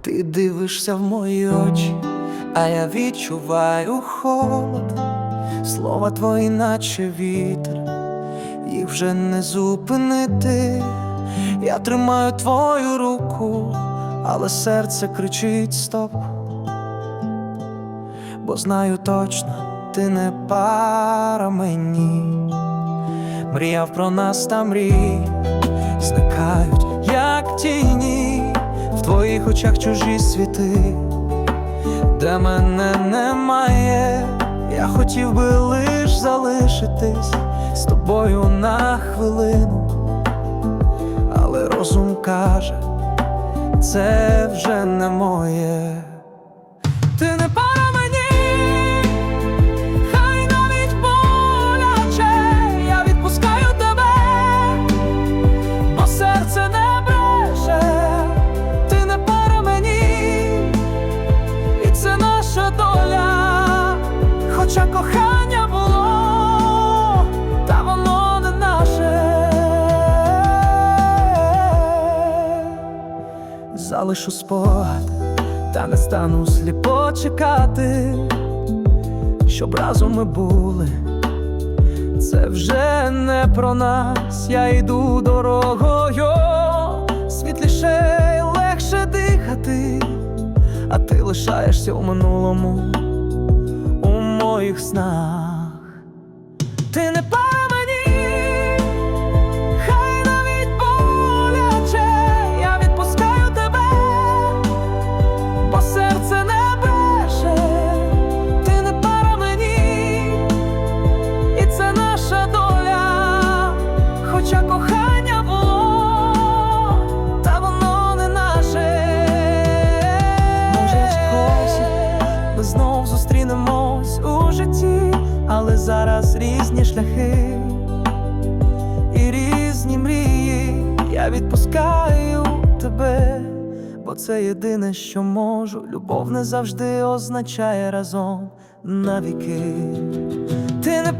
Ти дивишся в мої очі, а я відчуваю холод. Слова твої, наче вітер, їх вже не зупинити. Я тримаю твою руку, але серце кричить стоп. Бо знаю точно, ти не пара мені. Мріяв про нас та мрій, зникають, як тіні, твоїх очах чужі світи, де мене немає, я хотів би лиш залишитись з тобою на хвилину, але розум каже, це вже не моє. Залишу спогад, та не стану сліпо чекати, щоб разом ми були. Це вже не про нас, я йду дорогою, світліше й легше дихати, а ти лишаєшся у минулому, у моїх снах. Ти не відпускаю тебе, бо це єдине, що можу. Любов не завжди означає разом навіки. Ти не